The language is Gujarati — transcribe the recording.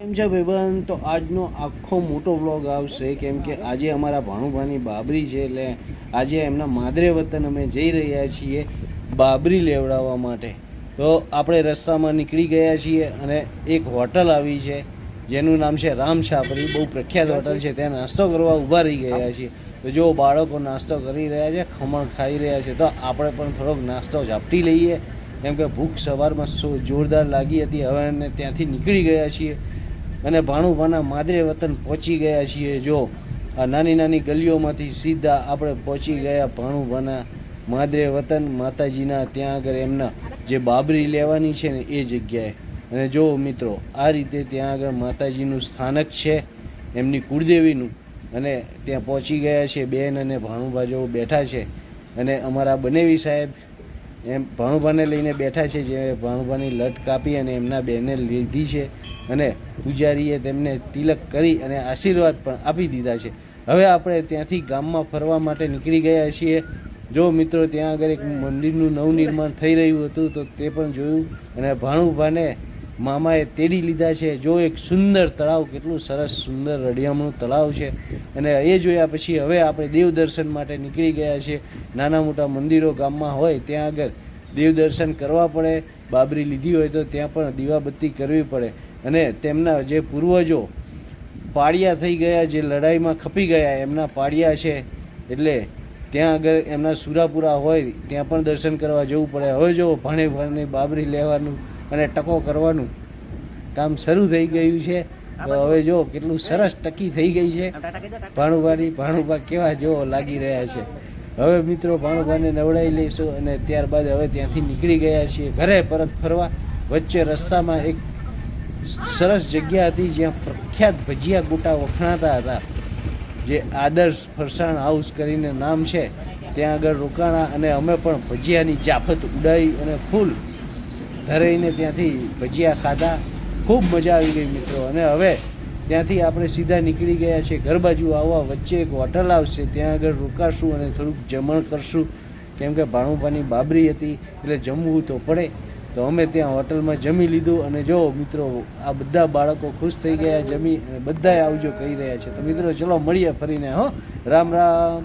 કેમ છે ભાઈબંધ? તો આજનો આખો મોટો વ્લોગ આવશે. કેમ કે આજે અમારા ભાણુભાની બાબરી છે, એટલે આજે એમના માદરે વતન અમે જઈ રહ્યા છીએ બાબરી લેવડાવવા માટે. તો આપણે રસ્તામાં નીકળી ગયા છીએ અને એક હોટલ આવી છે, જેનું નામ છે રામ છાપરી. બહુ પ્રખ્યાત હોટલ છે. ત્યાં નાસ્તો કરવા ઊભા રહી ગયા છીએ. તો જો બાળકો નાસ્તો કરી રહ્યા છે, ખમણ ખાઈ રહ્યા છે, તો આપણે પણ થોડોક નાસ્તો ઝાપટી લઈએ. કેમ કે ભૂખ સવારમાં જોરદાર લાગી હતી. હવે ત્યાંથી નીકળી ગયા છીએ. અને ભાણુભાના માદરે વતન પહોંચી ગયા છીએ. જો આ નાની નાની ગલીઓમાંથી સીધા આપણે પહોંચી ગયા ભાણુભાના માદરે વતન માતાજીના ત્યાં આગળ એમના જે બાબરી લેવાની છે ને એ જગ્યાએ. અને જો મિત્રો, આ રીતે ત્યાં આગળ માતાજીનું સ્થાનક છે, એમની કુળદેવીનું, અને ત્યાં પહોંચી ગયા છે બેન અને ભાણુભા જેવો બેઠા છે. અને અમારા બનેવી સાહેબ એમ ભાણુભાને લઈને બેઠા છે, જે ભાણુભાની લટ કાપી અને એમના બેને લીધી છે. અને પૂજારીએ તેમને તિલક કરી અને આશીર્વાદ પણ આપી દીધા છે. હવે આપણે ત્યાંથી ગામમાં ફરવા માટે નીકળી ગયા છીએ. જો મિત્રો, ત્યાં આગળ એક મંદિરનું નવનિર્માણ થઈ રહ્યું હતું, તો તે પણ જોયું અને ભાણુભાને મામાએ તેડી લીધા છે. જો એક સુંદર તળાવ, કેટલું સરસ સુંદર રળિયામણું તળાવ છે. અને એ જોયા પછી હવે આપણે દેવ દર્શન માટે નીકળી ગયા છીએ. નાના મોટા મંદિરો ગામમાં હોય, ત્યાં આગળ દેવ દર્શન કરવા પડે. બાબરી લીધી હોય તો ત્યાં પણ દીવાબત્તી કરવી પડે. અને તેમના જે પૂર્વજો પાડિયા થઈ ગયા જે લડાઈમાં ખપી ગયા એમના પાડિયા છે. એટલે ત્યાં આગળ એમના સુરાપુરા હોય ત્યાં પણ દર્શન કરવા જવું પડે. હવે જો ભણે ભણે બાબરી લેવાનું અને ટકો કરવાનું કામ શરૂ થઈ ગયું છે. તો હવે જો કેટલું સરસ ટકી થઈ ગઈ છે. ભાણુભાની ભાણુભા કેવા જેવો લાગી રહ્યા છે. હવે મિત્રો ભાણુભાને નવડાવી લઈશું અને ત્યારબાદ હવે ત્યાંથી નીકળી ગયા છીએ. ઘરે પરત ફરવા. વચ્ચે રસ્તામાં એક સરસ જગ્યા હતી જ્યાં પ્રખ્યાત ભજીયા ગોટા વખણાતા હતા. જે આદર્શ ફરસાણ હાઉસ કરીને નામ છે. ત્યાં આગળ રોકાણા અને અમે પણ ભજીયાની જાફત ઉડાઈ અને ફૂલ ધરાઈને ત્યાંથી ભજીયા ખાધા. ખૂબ મજા આવી ગઈ મિત્રો. અને હવે ત્યાંથી આપણે સીધા નીકળી ગયા છે ઘર બાજુ. આવવા વચ્ચે એક હોટલ આવશે. ત્યાં આગળ રોકાશું અને થોડુંક જમણ કરશું. કેમ કે ભાણુભાની બાબરી હતી, એટલે જમવું તો પડે. તો અમે ત્યાં હોટલમાં જમી લીધું અને જો મિત્રો, આ બધા બાળકો ખુશ થઈ ગયા, જમી બધાએ આવજો કહી રહ્યા છે. તો મિત્રો, ચલો મળીએ ફરીને, હો. રામ રામ.